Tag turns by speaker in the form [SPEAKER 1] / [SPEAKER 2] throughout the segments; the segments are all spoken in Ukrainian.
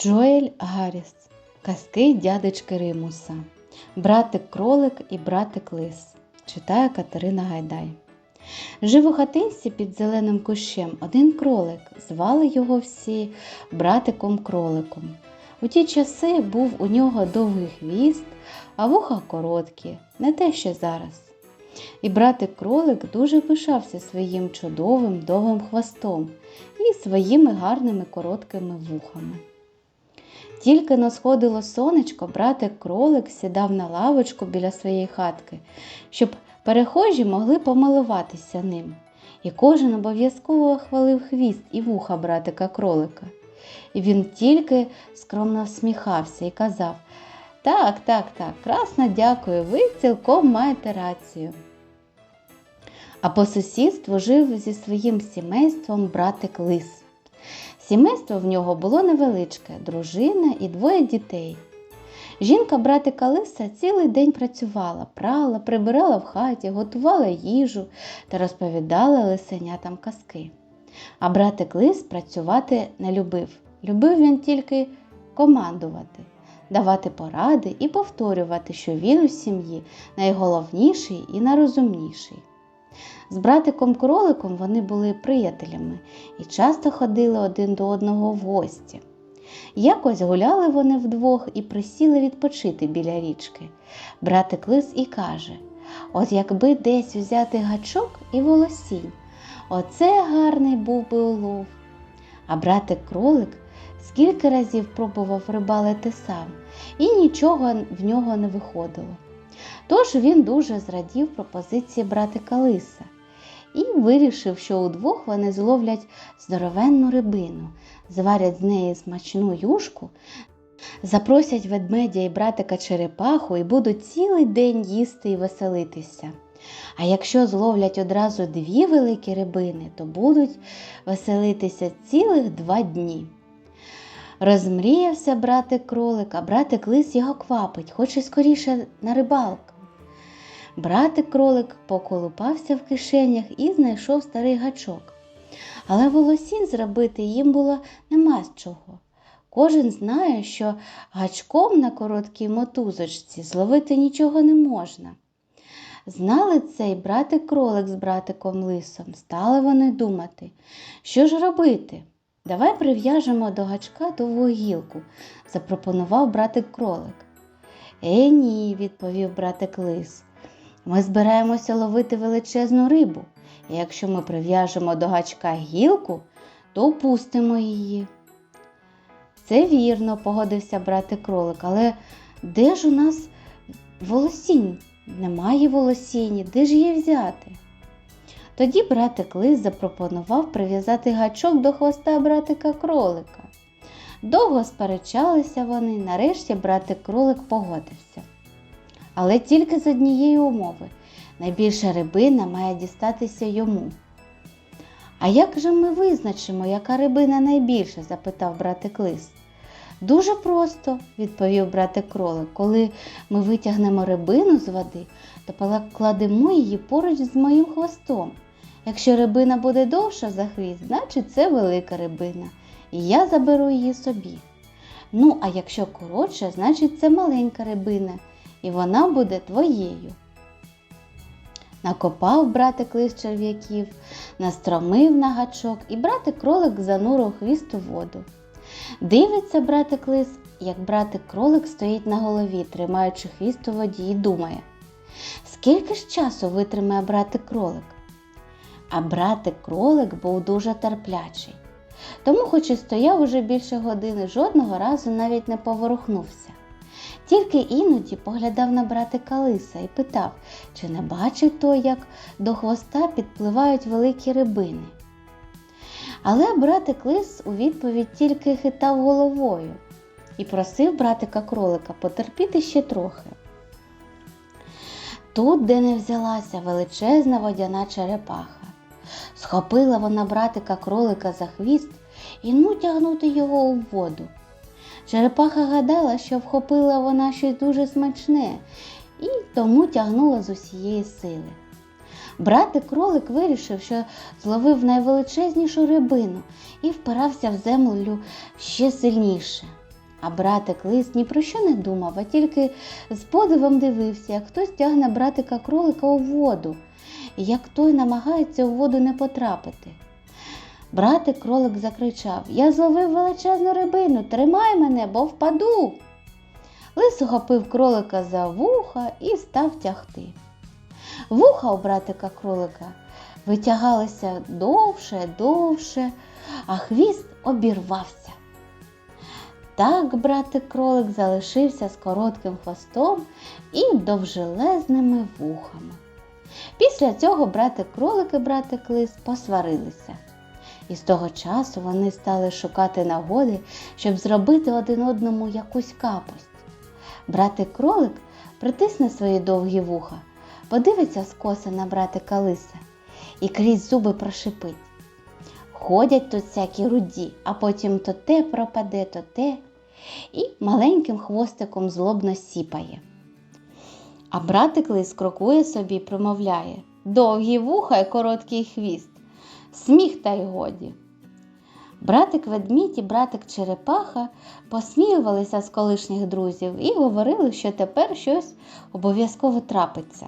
[SPEAKER 1] Джоель Гарріс. Казки дядечки Римуса. Братик кролик і братик лис. Читає Катерина Гайдай. Жив у хатинці під зеленим кущем один кролик. Звали його всі братиком кроликом. У ті часи був у нього довгий хвіст, а вуха короткі, не те, що зараз. І братик кролик дуже пишався своїм чудовим довгим хвостом і своїми гарними короткими вухами. Тільки но сходило сонечко, братик кролик сідав на лавочку біля своєї хатки, щоб перехожі могли помилуватися ним. І кожен обов'язково хвалив хвіст і вуха братика кролика. І він тільки скромно всміхався і казав Так, так, так, красно дякую, ви цілком маєте рацію. А по сусідству жив зі своїм сімейством братик лис. Сімейство в нього було невеличке, дружина і двоє дітей. Жінка братика Лиса цілий день працювала, прала, прибирала в хаті, готувала їжу та розповідала лисенятам казки. А братик Лис працювати не любив. Любив він тільки командувати, давати поради і повторювати, що він у сім'ї найголовніший і найрозумніший. З братиком кроликом вони були приятелями і часто ходили один до одного в гості. Якось гуляли вони вдвох і присіли відпочити біля річки. Братик лис і каже: От якби десь взяти гачок і волосінь, оце гарний був би улов. А братик кролик скільки разів пробував рибалити сам, і нічого в нього не виходило. Тож він дуже зрадів пропозиції братика лиса і вирішив, що удвох вони зловлять здоровенну рибину, зварять з неї смачну юшку, запросять ведмедя і братика черепаху і будуть цілий день їсти і веселитися. А якщо зловлять одразу дві великі рибини, то будуть веселитися цілих два дні. Розмріявся братик кролик, а братик лис його квапить, хоче скоріше на рибалку. Братик кролик поколупався в кишенях і знайшов старий гачок. Але волосінь зробити їм було нема з чого. Кожен знає, що гачком на короткій мотузочці зловити нічого не можна. Знали це й братик кролик з братиком лисом. Стали вони думати, що ж робити? Давай прив'яжемо до гачка довгу гілку, запропонував братик кролик. Е, ні, відповів братик лис. Ми збираємося ловити величезну рибу, і якщо ми прив'яжемо до гачка гілку, то впустимо її. Це вірно, погодився братик кролик, але де ж у нас волосінь? Немає волосіні, де ж її взяти? Тоді братик лис запропонував прив'язати гачок до хвоста братика кролика. Довго сперечалися вони, нарешті братик кролик погодився. Але тільки з однієї умови найбільша рибина має дістатися йому. А як же ми визначимо, яка рибина найбільша? запитав братик лис. Дуже просто, відповів братик кролик. Коли ми витягнемо рибину з води, то покладемо її поруч з моїм хвостом. Якщо рибина буде довша за хвіст, значить це велика рибина, і я заберу її собі. Ну, а якщо коротша, значить це маленька рибина, і вона буде твоєю. Накопав братик лис черв'яків, настромив на гачок, і братик кролик занурив хвіст у воду. Дивиться братик лис, як братик кролик стоїть на голові, тримаючи хвіст у воді, і думає, скільки ж часу витримає братик кролик? А братик кролик був дуже терплячий. Тому, хоч і стояв уже більше години, жодного разу навіть не поворухнувся. Тільки іноді поглядав на братика лиса і питав, чи не бачить той, як до хвоста підпливають великі рибини. Але братик лис у відповідь тільки хитав головою і просив братика кролика потерпіти ще трохи. Тут, де не взялася величезна водяна черепаха. Схопила вона братика кролика за хвіст і ну тягнути його у воду. Черепаха гадала, що вхопила вона щось дуже смачне і тому тягнула з усієї сили. Братик кролик вирішив, що зловив найвеличезнішу рибину і впирався в землю ще сильніше. А братик лис ні про що не думав, а тільки з подивом дивився, як хтось тягне братика кролика у воду, як той намагається у воду не потрапити. Братик кролик закричав Я зловив величезну рибину, тримай мене, бо впаду. Лис ухопив кролика за вуха і став тягти. Вуха у братика кролика витягалися довше, довше, а хвіст обірвався. Так братик кролик залишився з коротким хвостом і довжелезними вухами. Після цього братик кролик і братик лис посварилися. І з того часу вони стали шукати нагоди, щоб зробити один одному якусь капость. Братик кролик притисне свої довгі вуха, подивиться скоса на братика лиса і крізь зуби прошипить. Ходять тут всякі руді, а потім то те пропаде, то те, і маленьким хвостиком злобно сіпає. А братик лис крокує собі промовляє довгі вуха й короткий хвіст, сміх та й годі. Братик ведмідь і братик черепаха посміювалися з колишніх друзів і говорили, що тепер щось обов'язково трапиться.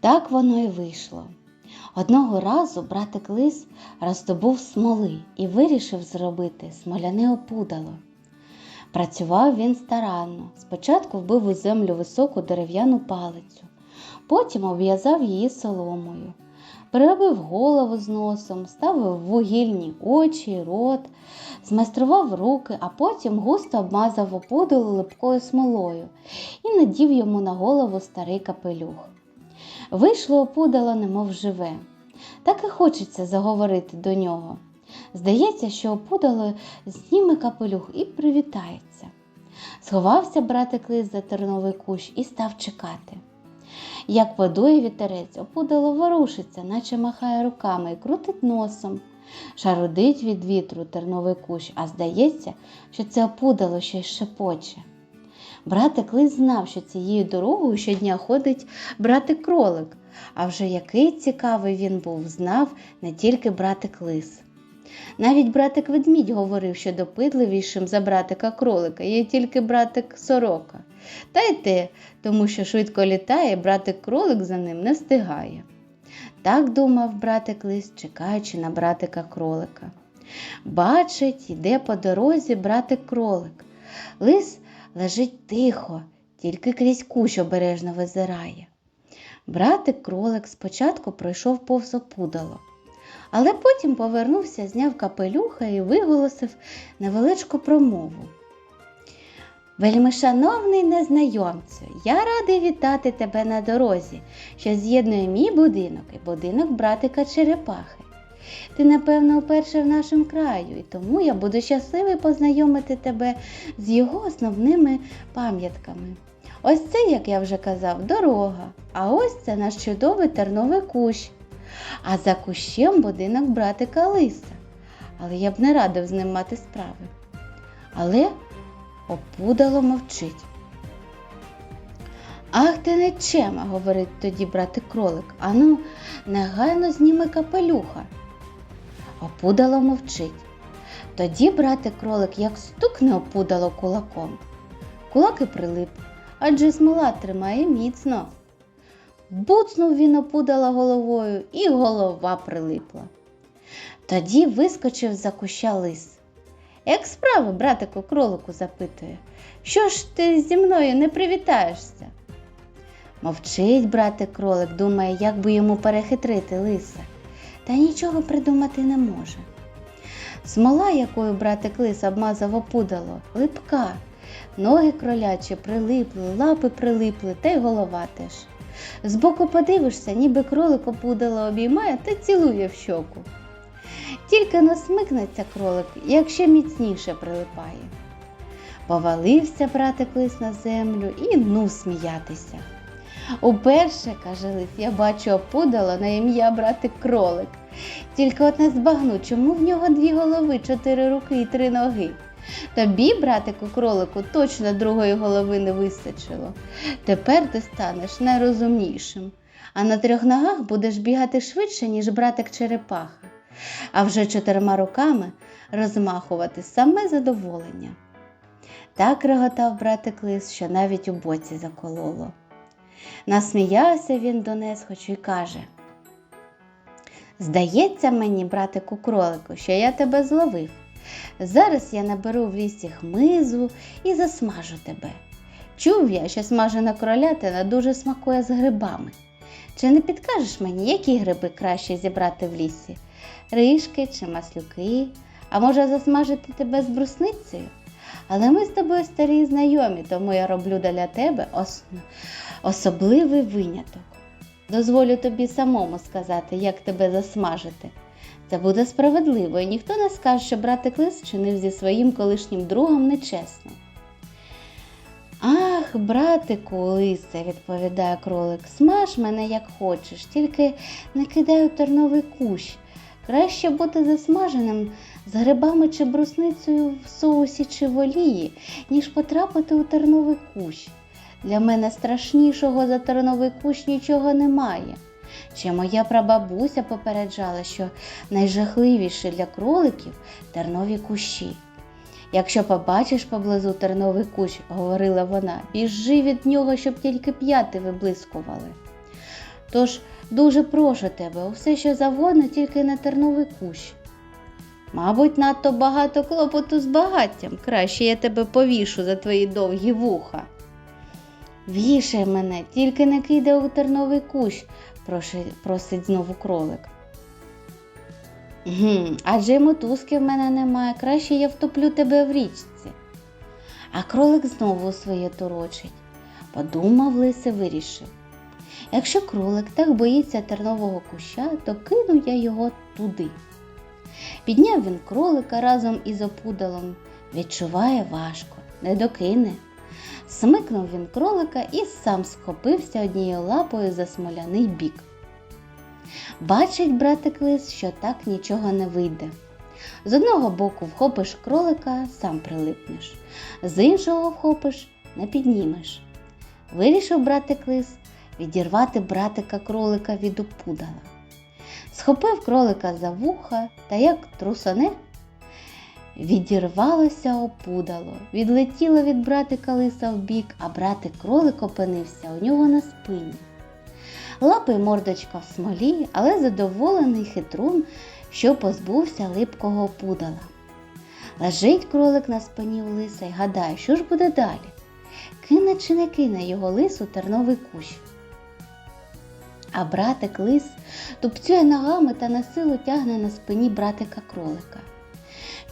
[SPEAKER 1] Так воно і вийшло. Одного разу братик лис роздобув смоли і вирішив зробити смоляне опудало. Працював він старанно. Спочатку вбив у землю високу дерев'яну палицю, потім обв'язав її соломою, переробив голову з носом, ставив вугільні очі, рот, змайстрував руки, а потім густо обмазав опудало липкою смолою і надів йому на голову старий капелюх. Вийшло опудало, немов живе. Так і хочеться заговорити до нього. Здається, що опудало зніме капелюх і привітається. Сховався братик лис за терновий кущ і став чекати. Як подує вітерець, опудало ворушиться, наче махає руками і крутить носом. Шарудить від вітру терновий кущ, а здається, що це опудало щось шепоче. Братик лис знав, що цією дорогою щодня ходить братик кролик, а вже який цікавий він був, знав не тільки братик лис. Навіть братик ведмідь говорив, що допитливішим за братика кролика є тільки братик сорока. Та й те, тому що швидко літає, братик кролик за ним не встигає. Так думав братик лис, чекаючи на братика кролика. Бачить, іде по дорозі братик кролик. Лис лежить тихо, тільки крізь кущ обережно визирає. Братик кролик спочатку пройшов повз опудало, але потім повернувся, зняв капелюха і виголосив невеличку промову. Вельми шановний незнайомцю, я радий вітати тебе на дорозі, що з'єднує мій будинок і будинок братика Черепахи. Ти, напевно, вперше в нашому краю, і тому я буду щасливий познайомити тебе з його основними пам'ятками. Ось це, як я вже казав, дорога, а ось це наш чудовий терновий кущ. А за кущем будинок братика Лиса. Але я б не радив з ним мати справи. Але опудало мовчить. Ах ти нечема, говорить тоді братик кролик. Ану, негайно зніми капелюха. Опудало мовчить. Тоді братик кролик як стукне опудало кулаком. Кулак і прилип, адже смола тримає міцно. Буцнув він опудала головою, і голова прилипла. Тоді вискочив за куща лис. Як справи, братику кролику, запитує, що ж ти зі мною не привітаєшся? Мовчить братик кролик, думає, як би йому перехитрити лиса, та нічого придумати не може. Смола, якою братик лис обмазав опудало, липка, ноги кролячі прилипли, лапи прилипли, та й голова теж. Збоку подивишся, ніби кролик опудало обіймає та цілує в щоку. Тільки насмикнеться кролик, як ще міцніше прилипає. Повалився братик лис на землю і ну сміятися. Уперше, каже лис, я бачу опудало на ім'я братик кролик. Тільки от не збагну, чому в нього дві голови, чотири руки і три ноги. Тобі, братику кролику, точно другої голови не вистачило. Тепер ти станеш найрозумнішим, а на трьох ногах будеш бігати швидше, ніж братик черепаха. А вже чотирма руками розмахувати саме задоволення. Так реготав братик лис, що навіть у боці закололо. Насміявся він до несхочу й каже Здається мені, братику кролику, що я тебе зловив. Зараз я наберу в лісі хмизу і засмажу тебе. Чув я, що смажена кролятина дуже смакує з грибами. Чи не підкажеш мені, які гриби краще зібрати в лісі? Ришки чи маслюки? А може засмажити тебе з брусницею? Але ми з тобою старі знайомі, тому я роблю для тебе ос... особливий виняток. Дозволю тобі самому сказати, як тебе засмажити. Це буде справедливо, і ніхто не скаже, що братик лис чинив зі своїм колишнім другом нечесно. Ах, братику лисе, відповідає кролик, смаж мене як хочеш, тільки не кидай у терновий кущ. Краще бути засмаженим з грибами чи брусницею в соусі чи в олії, ніж потрапити у терновий кущ. Для мене страшнішого за терновий кущ нічого немає. Ще моя прабабуся попереджала, що найжахливіше для кроликів тернові кущі. Якщо побачиш поблизу терновий кущ, говорила вона, біжи від нього, щоб тільки п'яти виблискували. Тож дуже прошу тебе, усе що завгодно, тільки на терновий кущ. Мабуть, надто багато клопоту з багаттям. Краще я тебе повішу за твої довгі вуха. Вішай мене, тільки не кидай у терновий кущ, просить знову кролик. Гм, адже мотузки в мене немає, краще я втоплю тебе в річці. А кролик знову своє торочить. Подумав лисе, вирішив. Якщо кролик так боїться тернового куща, то кину я його туди. Підняв він кролика разом із опудалом, відчуває важко, не докине. Смикнув він кролика і сам схопився однією лапою за смоляний бік. Бачить братик лис, що так нічого не вийде. З одного боку вхопиш кролика, сам прилипнеш, з іншого вхопиш, не піднімеш. Вирішив братик лис відірвати братика кролика від опудала. Схопив кролика за вуха та як трусане, відірвалося опудало, відлетіло від братика лиса в бік, а братик кролик опинився у нього на спині. Лапи мордочка в смолі, але задоволений хитрун, що позбувся липкого опудала. Лежить кролик на спині у лиса й гадає, що ж буде далі? Кине чи не кине його лис у терновий кущ. А братик лис тупцює ногами та на силу тягне на спині братика кролика.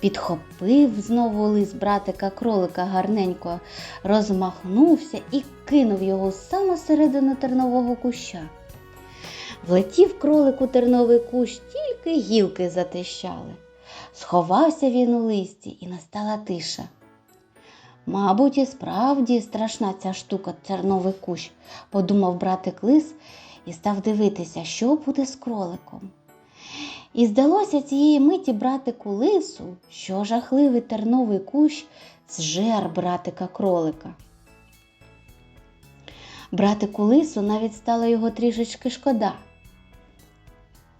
[SPEAKER 1] Підхопив знову лис братика кролика гарненько, розмахнувся і кинув його саме середину тернового куща. Влетів кролик у терновий кущ, тільки гілки затищали. Сховався він у листі і настала тиша. Мабуть, і справді страшна ця штука терновий кущ, подумав братик лис і став дивитися, що буде з кроликом. І здалося цієї миті братику лису, що жахливий терновий кущ зжер братика кролика. Братику лису навіть стало його трішечки шкода.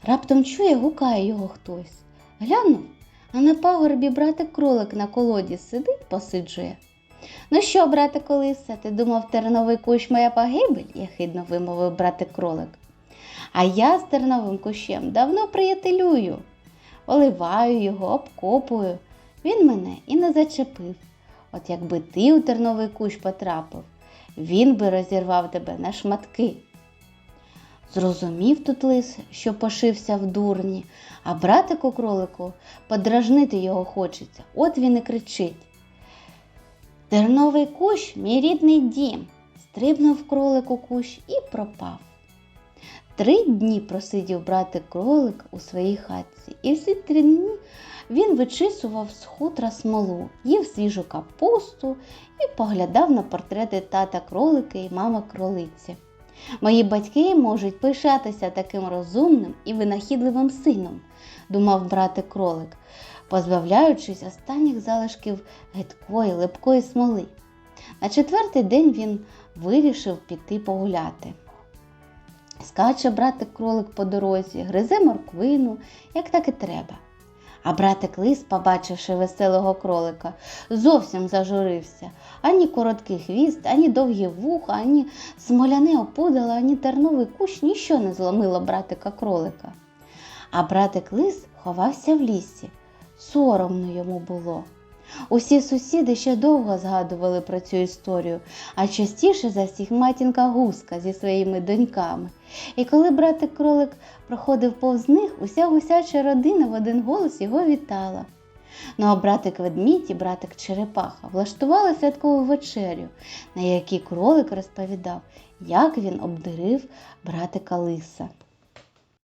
[SPEAKER 1] Раптом чує, гукає його хтось. Глянув, а на пагорбі братик кролик на колоді сидить, посиджує. Ну що, братику лисе, ти думав, терновий кущ моя погибель? яхидно вимовив братик кролик. А я з терновим кущем давно приятелюю. Оливаю його, обкопую. Він мене і не зачепив. От якби ти у терновий кущ потрапив, він би розірвав тебе на шматки. Зрозумів тут лис, що пошився в дурні, а братику кролику подражнити його хочеться, от він і кричить. Терновий кущ мій рідний дім, стрибнув кролик у кущ і пропав. Три дні просидів братик кролик у своїй хатці, і всі три дні він вичисував з хутра смолу, їв свіжу капусту і поглядав на портрети тата кролика і мама кролиці. Мої батьки можуть пишатися таким розумним і винахідливим сином, думав братик кролик, позбавляючись останніх залишків гидкої, липкої смоли. На четвертий день він вирішив піти погуляти. Скаче братик кролик по дорозі, гризе морквину, як так і треба. А братик лис, побачивши веселого кролика, зовсім зажурився. Ані короткий хвіст, ані довгі вуха, ані смоляне опудало, ані терновий кущ ніщо не зломило братика кролика. А братик лис ховався в лісі. Соромно йому було. Усі сусіди ще довго згадували про цю історію, а частіше за всіх матінка гуска зі своїми доньками. І коли братик кролик проходив повз них, уся гусяча родина в один голос його вітала. Ну а братик ведмідь і братик Черепаха влаштували святкову вечерю, на якій кролик розповідав, як він обдурив братика лиса.